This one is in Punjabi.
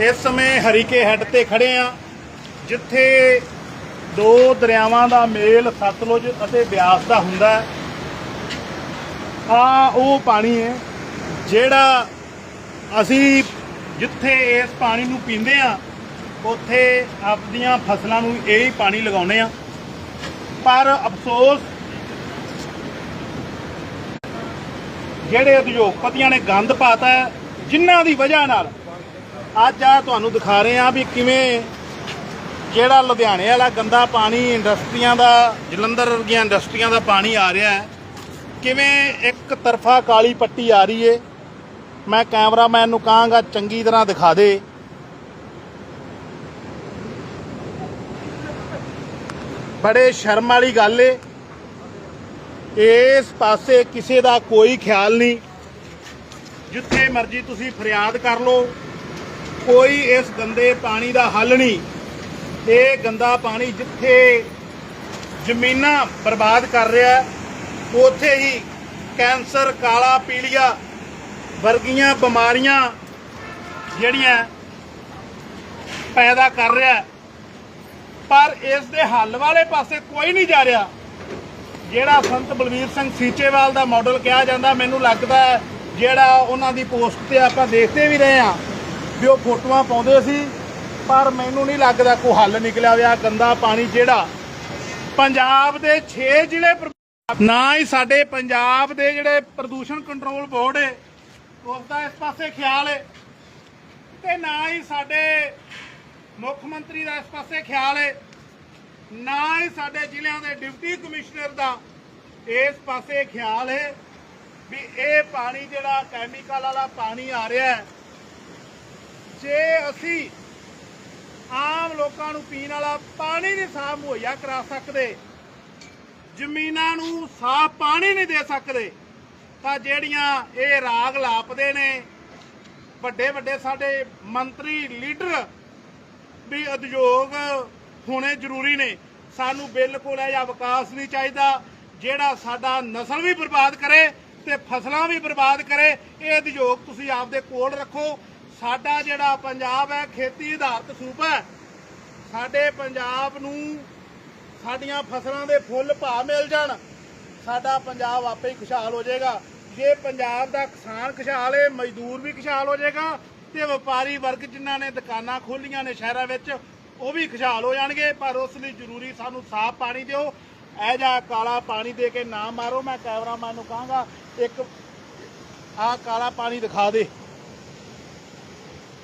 ਇਸ ਸਮੇਂ ਹਰੀਕੇ ਹੈੱਡ ਤੇ ਖੜੇ ਆ, ਜਿੱਥੇ ਦੋ ਦਰਿਆਵਾਂ ਦਾ ਮੇਲ ਸਤਲੁਜ ਅਤੇ ਬਿਆਸ ਦਾ ਹੁੰਦਾ ਹੈ। ਆ ਉਹ ਪਾਣੀ ਹੈ, ਜਿਹੜਾ ਅਸੀਂ ਜਿੱਥੇ ਇਸ ਪਾਣੀ ਨੂੰ ਪੀਂਦੇ ਆ, ਉੱਥੇ ਆਪਣੀਆਂ ਫਸਲਾਂ ਨੂੰ ਇਹ ਹੀ ਪਾਣੀ ਲਗਾਉਨੇ ਆ। ਪਰ ਅਫਸੋਸ, ਜਿਹੜੇ ਉਦਯੋਗਪਤੀਆਂ ਨੇ ਗੰਦ ਪਾਤਾ ਹੈ ਜਿਨ੍ਹਾਂ ਦੀ ਵਜ੍ਹਾ ਨਾਲ ਅੱਜ ਆ ਤੁਹਾਨੂੰ ਦਿਖਾ ਰਹੇ ਆ ਵੀ ਕਿਵੇਂ ਜਿਹੜਾ ਲੁਧਿਆਣੇ ਵਾਲਾ ਗੰਦਾ ਪਾਣੀ ਇੰਡਸਟਰੀਆਂ ਦਾ, ਜਲੰਧਰ ਵਰਗੀਆਂ ਇੰਡਸਟਰੀਆਂ ਦਾ ਪਾਣੀ ਆ ਰਿਹਾ ਹੈ, ਕਿਵੇਂ ਇੱਕ ਤਰਫਾ ਕਾਲੀ ਪੱਟੀ ਆ ਰਹੀ ਏ। ਮੈਂ ਕੈਮਰਾਮੈਨ ਨੂੰ ਕਹਾਂਗਾ ਚੰਗੀ ਤਰ੍ਹਾਂ ਦਿਖਾ ਦੇ। ਬੜੇ ਸ਼ਰਮ ਵਾਲੀ ਗੱਲ ਏ। ਇਸ ਪਾਸੇ ਕਿਸੇ ਦਾ ਕੋਈ ਖਿਆਲ ਨਹੀਂ। ਜਿੱਥੇ ਮਰਜ਼ੀ ਤੁਸੀਂ ਫਰਿਆਦ ਕਰ ਲਓ, ਕੋਈ ਇਸ ਗੰਦੇ ਪਾਣੀ ਦਾ ਹੱਲ ਨਹੀਂ। ਇਹ ਗੰਦਾ ਪਾਣੀ ਜਿੱਥੇ ਜ਼ਮੀਨਾਂ ਬਰਬਾਦ ਕਰ ਰਿਹਾ ਉੱਥੇ ਹੀ ਕੈਂਸਰ, ਕਾਲਾ ਪੀਲੀਆ ਵਰਗੀਆਂ ਬਿਮਾਰੀਆਂ ਜਿਹੜੀਆਂ ਪੈਦਾ ਕਰ ਰਿਹਾ ਪਰ ਇਸ ਦੇ ਹੱਲ ਵਾਲੇ ਪਾਸੇ ਕੋਈ ਨਹੀਂ ਜਾ ਰਿਹਾ, ਜਿਹੜਾ ਸੰਤ ਬਲਵੀਰ ਸਿੰਘ ਸੀਚੇਵਾਲ ਦਾ ਮਾਡਲ ਕਿਹਾ ਜਾਂਦਾ, ਮੈਨੂੰ ਲੱਗਦਾ ਹੈ ਜਿਹੜਾ ਉਹਨਾਂ ਦੀ ਪੋਸਟ ਤੇ ਆਪਾਂ ਦੇਖਦੇ ਵੀ ਰਹੇ ਆ ਵੀ ਉਹ ਫੋਟੋਆਂ ਪਾਉਂਦੇ ਸੀ, ਪਰ ਮੈਨੂੰ ਨਹੀਂ ਲੱਗਦਾ ਕੋਈ ਹੱਲ ਨਿਕਲਿਆ ਹੋਇਆ, ਗੰਦਾ ਪਾਣੀ ਜਿਹੜਾ ਪੰਜਾਬ ਦੇ 6 ਜ਼ਿਲ੍ਹੇ ਨਾ ਹੀ ਸਾਡੇ ਪੰਜਾਬ ਦੇ ਜਿਹੜੇ ਪ੍ਰਦੂਸ਼ਣ ਕੰਟਰੋਲ ਬੋਰਡ ਹੈ ਉਸ ਦਾ ਇਸ ਪਾਸੇ ਖਿਆਲ ਹੈ ਤੇ ਨਾ ਹੀ ਸਾਡੇ ਮੁੱਖ ਮੰਤਰੀ ਦਾ ਇਸ ਪਾਸੇ ਖਿਆਲ ਹੈ ਨਾ ਹੀ ਸਾਡੇ ਜ਼ਿਲ੍ਹਿਆਂ ਦੇ ਡਿਪਟੀ ਕਮਿਸ਼ਨਰ ਦਾ ਇਸ ਪਾਸੇ ਖਿਆਲ ਹੈ ਵੀ ਇਹ ਪਾਣੀ ਜਿਹੜਾ ਕੈਮੀਕਲ ਵਾਲਾ ਪਾਣੀ ਆ ਰਿਹਾ ਹੈ, ਜੇ ਅਸੀਂ ਆਮ ਲੋਕਾਂ ਨੂੰ ਪੀਣ ਵਾਲਾ ਪਾਣੀ ਨਹੀਂ ਸਾਫ਼ ਮੁਹੱਈਆ ਕਰਾ ਸਕਦੇ, ਜ਼ਮੀਨਾਂ ਨੂੰ ਸਾਫ਼ ਪਾਣੀ ਨਹੀਂ ਦੇ ਸਕਦੇ, ਤਾਂ ਜਿਹੜੀਆਂ ਇਹ ਰਾਗ ਲਾਪਦੇ ਨੇ, ਵੱਡੇ ਵੱਡੇ ਸਾਡੇ ਮੰਤਰੀ, ਲੀਡਰ ਵੀ ਉਦਯੋਗ ਹੋਣੇ ਜ਼ਰੂਰੀ ਨੇ। ਸਾਨੂੰ ਬਿਲਕੁਲ ਇਹ ਜਿਹਾ ਵਿਕਾਸ ਨਹੀਂ ਚਾਹੀਦਾ, ਜਿਹੜਾ ਸਾਡਾ ਨਸਲ ਵੀ ਬਰਬਾਦ ਕਰੇ ਤੇ ਫਸਲਾਂ ਵੀ ਬਰਬਾਦ ਕਰੇ, ਇਹ ਉਦਯੋਗ ਤੁਸੀਂ ਆਪਦੇ ਕੋਲ ਰੱਖੋ। ਸਾਡਾ ਜਿਹੜਾ ਪੰਜਾਬ ਹੈ, ਖੇਤੀ ਆਧਾਰਿਤ ਸੂਬਾ ਹੈ। ਸਾਡੇ ਪੰਜਾਬ ਨੂੰ ਸਾਡੀਆਂ ਫਸਲਾਂ ਦੇ ਫੁੱਲ ਭਾਅ ਮਿਲ ਜਾਣ। ਸਾਡਾ ਪੰਜਾਬ ਆਪੇ ਹੀ ਖੁਸ਼ਹਾਲ ਹੋ ਜਾਏਗਾ। ਜੇ ਪੰਜਾਬ ਦਾ ਕਿਸਾਨ ਖੁਸ਼ਹਾਲ ਹੈ, ਮਜ਼ਦੂਰ ਵੀ ਖੁਸ਼ਹਾਲ ਹੋ ਜਾਏਗਾ, ਤੇ ਵਪਾਰੀ ਵਰਗ ਜਿਨ੍ਹਾਂ ਨੇ ਦੁਕਾਨਾਂ ਖੋਲੀਆਂ ਨੇ ਸ਼ਹਿਰਾਂ ਵਿੱਚ, ਉਹ ਵੀ ਖੁਸ਼ਹਾਲ ਹੋ ਜਾਣਗੇ। ਪਰ ਉਸ ਲਈ ਜ਼ਰੂਰੀ ਸਾਨੂੰ ਸਾਫ਼ ਪਾਣੀ ਦਿਓ। ਇਹ ਜਿਹਾ ਕਾਲਾ ਪਾਣੀ ਦੇ ਕੇ ਨਾ ਮਾਰੋ, ਮੈਂ ਕੈਮਰਾਮੈਨ ਨੂੰ ਕਹਾਂਗਾ, ਇੱਕ ਆਹ ਕਾਲਾ ਪਾਣੀ ਦਿਖਾ ਦੇ।